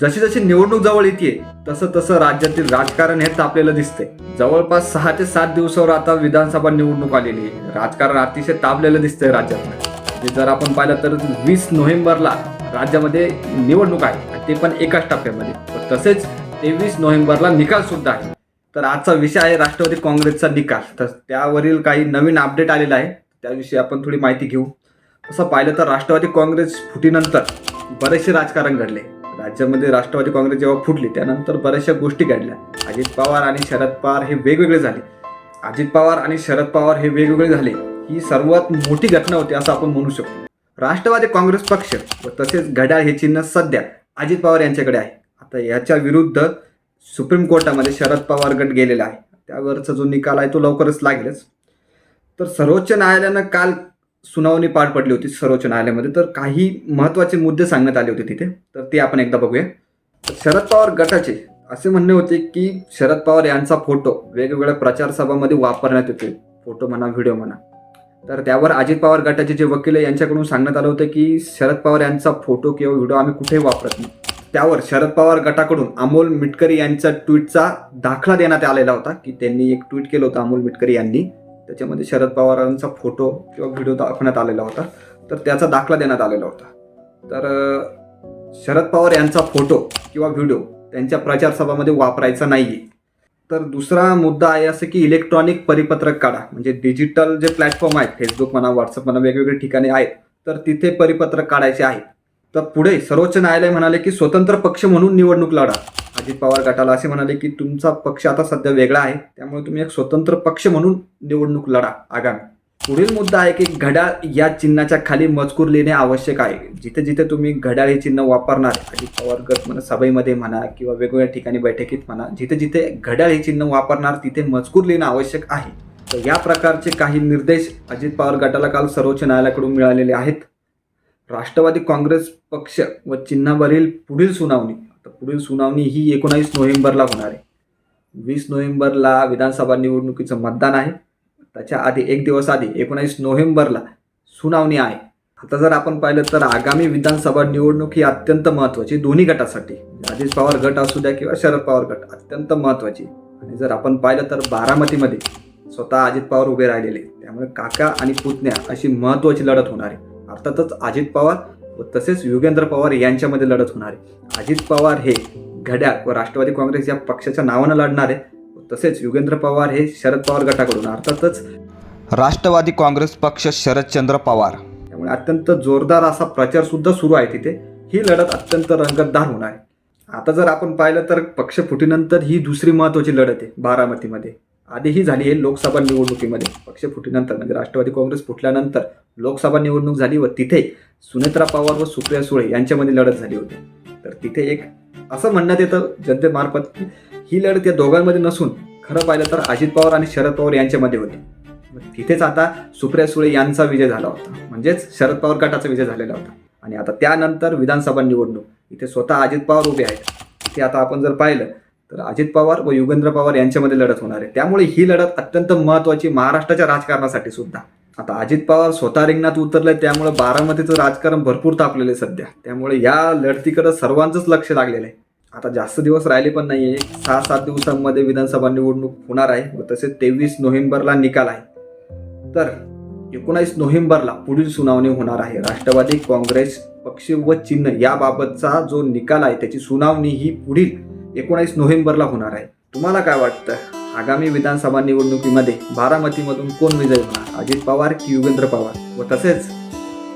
जशी जशी निवडणूक जवळ येते तसं तसं राज्यातील राजकारण हे तापलेलं दिसतंय. जवळपास सहा ते सात दिवसावर आता विधानसभा निवडणूक आलेली आहे. राजकारण अतिशय तापलेलं दिसतंय राज्यात जर आपण पाहिलं तर वीस नोव्हेंबरला राज्यामध्ये निवडणूक आहे ते पण एकाच टप्प्यामध्ये. तसेच तेवीस नोव्हेंबरला निकाल सुद्धा आहे. तर आजचा विषय आहे राष्ट्रवादी काँग्रेसचा निकाल. तर त्यावरील काही नवीन अपडेट आलेला आहे. त्याविषयी आपण थोडी माहिती घेऊ. तसं पाहिलं तर राष्ट्रवादी काँग्रेस फुटीनंतर बरेचसे राजकारण घडले. राज्यामध्ये राष्ट्रवादी काँग्रेस जेव्हा फुटली त्यानंतर बऱ्याचशा गोष्टी घडल्या. अजित पवार आणि शरद पवार हे वेगवेगळे झाले. अजित पवार आणि शरद पवार हे वेगवेगळे झाले. ही सर्वात मोठी घटना होती असं आपण म्हणू शकतो. राष्ट्रवादी काँग्रेस पक्ष व तसेच घड्याळ हे चिन्ह सध्या अजित पवार यांच्याकडे आहे. आता याच्या विरुद्ध सुप्रीम कोर्टामध्ये शरद पवार गट गेलेला आहे. त्यावरचा जो निकाल आहे तो लवकरच लागेलच. तर सर्वोच्च न्यायालयानं काल सुनावणी पार पडली होती सर्वोच्च न्यायालयामध्ये. तर काही महत्त्वाचे मुद्दे सांगण्यात आले होते तिथे. तर ते आपण एकदा बघूया. शरद पवार गटाचे असे म्हणणे होते की शरद पवार यांचा फोटो वेगवेगळ्या प्रचारसभामध्ये वापरण्यात येते फोटो म्हणा व्हिडिओ म्हणा. तर त्यावर अजित पवार गटाचे जे वकील आहे यांच्याकडून सांगण्यात आलं होतं की शरद पवार यांचा फोटो किंवा व्हिडिओ आम्ही कुठेही वापरत नाही. त्यावर शरद पवार गटाकडून अमोल मिटकरी यांच्या ट्विटचा दाखला देण्यात आलेला होता की त्यांनी एक ट्विट केलं होतं अमोल मिटकरी यांनी. त्याच्यामध्ये शरद पवारांचा फोटो किंवा व्हिडिओ दाखवण्यात आलेला होता. तर त्याचा दाखला देण्यात आलेला होता. तर शरद पवार यांचा फोटो किंवा व्हिडिओ त्यांच्या प्रचारसभामध्ये वापरायचा वापरायचा आहे तर दुसरा मुद्दा आहे असं की इलेक्ट्रॉनिक परिपत्रक काढा. म्हणजे डिजिटल जे प्लॅटफॉर्म आहेत फेसबुक म्हणा व्हॉट्सअप म्हणा वेगवेगळे ठिकाणी आहेत तर तिथे परिपत्रक काढायचे आहे तर पुढे सर्वोच्च न्यायालय म्हणाले की स्वतंत्र पक्ष म्हणून निवडणूक लढा. अजित पवार गटाला असे म्हणाले की तुमचा पक्ष आता सध्या वेगळा आहे. त्यामुळे तुम्ही एक स्वतंत्र पक्ष म्हणून निवडणूक लढा आगामी. पुढील मुद्दा आहे की घड्याळ या चिन्हाच्या खाली मजकूर लिहिणे आवश्यक आहे. जिथे जिथे तुम्ही घड्याळ हे चिन्ह वापरणार अजित पवार गट म्हणा सभेमध्ये म्हणा किंवा वेगवेगळ्या ठिकाणी बैठकीत म्हणा जिथे जिथे घड्याळ हे चिन्ह वापरणार तिथे मजकूर लिहिणं आवश्यक आहे. तर या प्रकारचे काही निर्देश अजित पवार गटाला काल सर्वोच्च न्यायालयाकडून मिळालेले आहेत. राष्ट्रवादी काँग्रेस पक्ष व चिन्हावरील पुढील सुनावणी पुढील सुनावणी ही एकोणावीस नोव्हेंबरला होणार आहे. वीस नोव्हेंबरला विधानसभा निवडणुकीचं मतदान आहे. त्याच्या आधी एक दिवस आधी एकोणावीस नोव्हेंबरला सुनावणी आहे. आता जर आपण पाहिलं तर आगामी विधानसभा निवडणूक ही अत्यंत महत्त्वाची दोन्ही गटासाठी. अजित पवार गट असू द्या किंवा शरद पवार गट अत्यंत महत्त्वाची. आणि जर आपण पाहिलं तर बारामतीमध्ये स्वतः अजित पवार उभे राहिलेले त्यामुळे काका आणि पुतण्या अशी महत्त्वाची लढत होणार आहे. अर्थातच अजित पवार तसेच युगेंद्र पवार यांच्यामध्ये लढत होणार आहे. अजित पवार हे घड्याळ व राष्ट्रवादी काँग्रेस या पक्षाच्या नावानं लढणार आहे. व तसेच युगेंद्र पवार हे शरद पवार गटाकडून अर्थातच राष्ट्रवादी काँग्रेस पक्ष शरदचंद्र पवार. त्यामुळे अत्यंत जोरदार असा प्रचार सुद्धा सुरू आहे तिथे. ही लढत अत्यंत रंगतदार होणार आहे. आता जर आपण पाहिलं तर पक्ष फुटीनंतर ही दुसरी महत्त्वाची लढत आहे बारामतीमध्ये. आधी ही झाली आहे लोकसभा निवडणुकीमध्ये. पक्ष फुटीनंतर म्हणजे राष्ट्रवादी काँग्रेस फुटल्यानंतर लोकसभा निवडणूक झाली व तिथे सुनेत्रा पवार व सुप्रिया सुळे यांच्यामध्ये लढत झाली होती. तर तिथे एक असं म्हणण्यात येतं जनतेमार्फत की ही लढत या दोघांमध्ये नसून खरं पाहिलं तर अजित पवार आणि शरद पवार यांच्यामध्ये होती. तिथेच आता सुप्रिया सुळे यांचा विजय झाला होता. म्हणजेच शरद पवार गटाचा विजय झालेला होता. आणि आता त्यानंतर विधानसभा निवडणूक. इथे स्वतः अजित पवार उभे आहेत. इथे आता आपण जर पाहिलं तर अजित पवार व युगेंद्र पवार यांच्यामध्ये लढत होणार आहे. त्यामुळे ही लढत अत्यंत महत्त्वाची महाराष्ट्राच्या राजकारणासाठी सुद्धा. आता अजित पवार स्वतः रिंगणात उतरले त्यामुळे बारामतीचं राजकारण भरपूर तापलेलं आहे सध्या. त्यामुळे या लढतीकडे सर्वांचंच लक्ष लागलेलं आहे. आता जास्त दिवस राहिले पण नाहीये. सहा सात दिवसांमध्ये विधानसभा निवडणूक होणार आहे व तसेच तेवीस नोव्हेंबरला निकाल आहे. तर एकोणावीस नोव्हेंबरला पुढील सुनावणी होणार आहे. राष्ट्रवादी काँग्रेस पक्ष व चिन्ह याबाबतचा जो निकाल आहे त्याची सुनावणी ही पुढील एकोणावीस नोव्हेंबरला होणार आहे. तुम्हाला काय वाटतं? आगामी विधानसभा निवडणुकीमध्ये बारामतीमधून कोण विजय होणार? अजित पवार की युगेंद्र पवार? व तसेच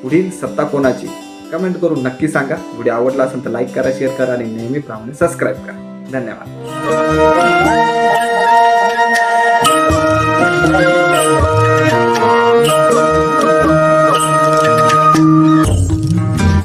पुढील सत्ता कोणाची? कमेंट करून नक्की सांगा. व्हिडिओ आवडला असेल तर लाईक करा शेअर करा आणि नेहमीप्रमाणे सबस्क्राईब करा. धन्यवाद.